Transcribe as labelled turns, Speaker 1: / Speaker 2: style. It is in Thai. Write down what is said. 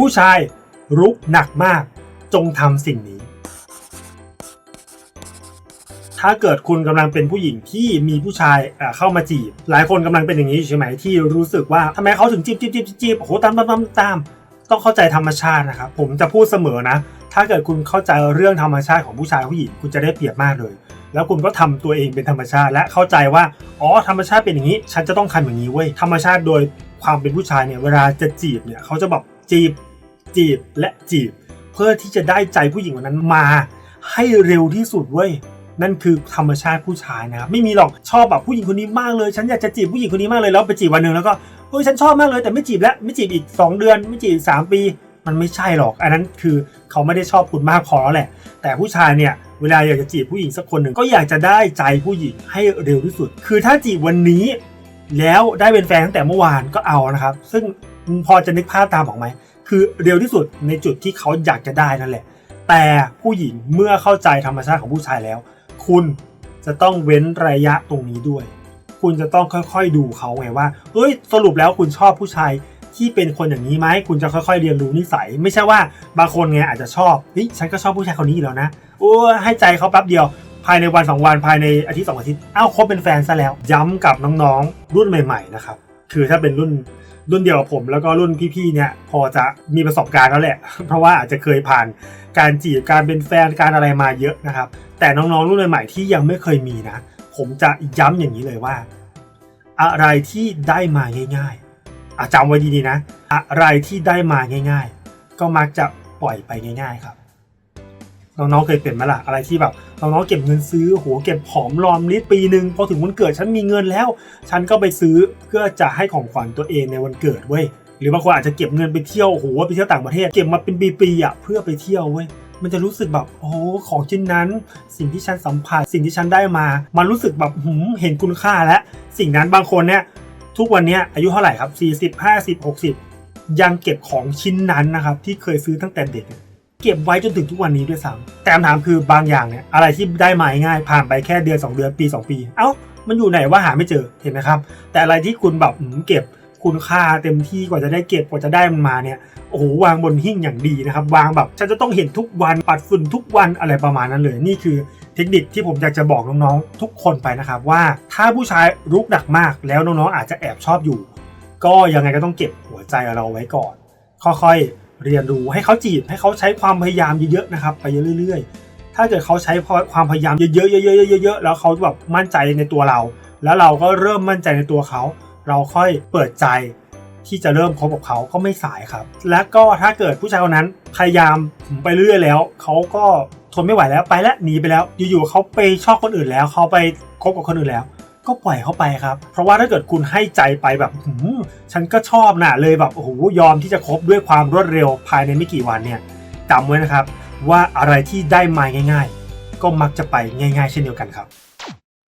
Speaker 1: ผู้ชายรุกหนักมาก จงทำสิ่งนี้ ถ้าเกิดคุณกำลังเป็นผู้หญิงที่มีผู้ชายเข้ามาจีบ หลายคนกำลังเป็นอย่างนี้อยู่ใช่ไหมที่รู้สึกว่าทำไมเขาถึงจีบจีบจีบจีบโอ้โหตามตามตามตามต้องเข้าใจธรรมชาตินะครับผมจะพูดเสมอนะ ถ้าเกิดคุณเข้าใจเรื่องธรรมชาติของผู้ชายผู้หญิงคุณจะได้เปรียบมากเลย แล้วคุณก็ทำตัวเองเป็นธรรมชาติ และเข้าใจว่าอ๋อธรรมชาติเป็นอย่างนี้ ฉันจะต้องทำอย่างนี้เว้ยธรรมชาติโดยความเป็นผู้ชายเนี่ยเวลาจะจีบเนี่ยเขาจะแบบ จีบ จีบและจีบ เพื่อที่จะได้ใจผู้หญิงคนนั้นมา ให้เร็วที่สุดเว้ยนั่นคือธรรมชาติผู้ชายนะครับไม่มีหรอกชอบแบบผู้หญิงคนนี้มากเลย ฉันอยากจะจีบผู้หญิงคนนี้มากเลยแล้วไปจีบวันหนึ่งแล้วก็เฮ้ยฉันชอบมากเลยแต่ไม่จีบแล้วไม่จีบอีก 2 เดือน ไม่จีบสามปี มันไม่ใช่หรอก อันนั้นคือเขาไม่ได้ชอบคุณมากพอแล้วแหละ แต่ผู้ชายเนี่ยเวลาอยากจะจีบผู้หญิงสักคนหนึ่งก็อยากจะได้ใจผู้หญิงให้เร็วที่สุด คือถ้าจีบวันนี้ แล้วได้เป็นแฟนตั้งแต่เมื่อวานก็เอานะครับ ซึ่งพอจะนึกภาพตามออกไหม คือเร็วที่สุดในจุดที่เขาอยากจะได้นั่นแหละ แต่ผู้หญิงเมื่อเข้าใจธรรมชาติของผู้ชายแล้ว คุณจะต้องเว้นระยะตรงนี้ด้วย คุณจะต้องค่อยๆดูเขาไงว่าเฮ้ยสรุปแล้วคุณชอบผู้ชายที่เป็นคนอย่างนี้ไหมคุณจะค่อยๆเรียนรู้นิสัย ไม่ใช่ว่าบางคนไงอาจจะชอบเฮ้ยฉันก็ชอบผู้ชายคนนี้อยู่แล้วนะโอ้ให้ใจเขาแป๊บเดียว ภายในวันสองวันภายในอาทิตย์สองอาทิตย์อ้าวคบเป็นแฟนซะแล้ว ย้ำกับน้องๆ รุ่นใหม่ ๆ นะครับ คือถ้าเป็นรุ่นรุ่นเดียวกับผมแล้วก็รุ่นพี่ๆเนี่ยพอจะมีประสบการณ์แล้วแหละ เพราะว่าอาจจะเคยผ่านการจีบการเป็นแฟนการอะไรมาเยอะนะครับ แต่น้องๆรุ่นใหม่ๆที่ยังไม่เคยมีนะ ผมจะย้ำอย่างนี้เลยว่า อะไรที่ได้มาง่ายๆอะจำไว้ดีๆนะ อะไรที่ได้มาง่าย ๆ ก็มักจะปล่อยไปง่าย ๆ ครับ น้องๆเคยเป็นไหมล่ะอะไรที่แบบน้องๆเก็บเงินซื้อโหเก็บหอมรอมริบปีหนึ่งพอถึงวันเกิดฉันมีเงินแล้ว ฉันก็ไปซื้อเพื่อจะให้ของขวัญตัวเองในวันเกิดเว้ยหรือบางคนอาจจะเก็บเงินไปเที่ยวโอ้โหไปเที่ยวต่างประเทศ เก็บมาเป็นปีๆอะเพื่อไปเที่ยวเว้ยมันจะรู้สึกแบบโอ้ของชิ้นนั้น สิ่งที่ฉันสัมผัสสิ่งที่ฉันได้มา มันรู้สึกแบบหืมเห็นคุณค่าแล้วสิ่งนั้นบางคนเนี่ยทุกวันเนี้ยอายุเท่าไหร่ครับ 40 50 60 ยังเก็บของชิ้นนั้นนะครับที่เคยซื้อตั้งแต่เด็ก เก็บไว้จนถึงทุกวันนี้ด้วยซ้ำแต่คำถามคือบางอย่างเนี่ยอะไรที่ได้มาง่ายผ่านไปแค่เดือน 2 เดือนปี 2 ปี เอ้ามันอยู่ไหนว่าหาไม่เจอเห็นไหมครับ แต่อะไรที่คุณแบบเก็บคุณค่าเต็มที่กว่าจะได้เก็บกว่าจะได้มันมาเนี่ยโอ้โหวางบนหิ้งอย่างดีนะครับ วางแบบฉันจะต้องเห็นทุกวันปัดฝุ่นทุกวันอะไรประมาณนั้นเลย นี่คือเทคนิคที่ผมอยากจะบอกน้องๆทุกคนไปนะครับว่าถ้าผู้ชายรุกหนักมาก แล้วน้องๆอาจจะแอบชอบอยู่ ก็ยังไงก็ต้องเก็บหัวใจเราไว้ก่อน ค่อยๆ เรียนรู้ให้เขาจีบให้เขาใช้ความพยายามเยอะๆนะครับ ไปเรื่อยๆ ถ้าเกิดเขาใช้ความพยายามเยอะๆเยอะๆเยอะๆแล้วเขาแบบมั่นใจในตัวเรา แล้วเราก็เริ่มมั่นใจในตัวเขา เราค่อยเปิดใจที่จะเริ่มคบกับเขาก็ไม่สายครับ และก็ถ้าเกิดผู้ชายคนนั้นพยายามไปเรื่อยแล้ว เขาก็ทนไม่ไหวแล้วไปแล้วหนีไปแล้ว อยู่ๆเขาไปชอบคนอื่นแล้ว เขาไปคบกับคนอื่นแล้ว ก็ปล่อยเขาไปครับ เพราะว่าถ้าเกิดคุณให้ใจไปแบบหืมฉันก็ชอบนะเลยแบบโอ้โหยอมที่จะคบด้วยความรวดเร็วภายในไม่กี่วันเนี่ยจำไว้นะครับ ว่าอะไรที่ได้มาง่าย ๆ ก็มักจะไปง่าย ๆ เช่นเดียวกันครับ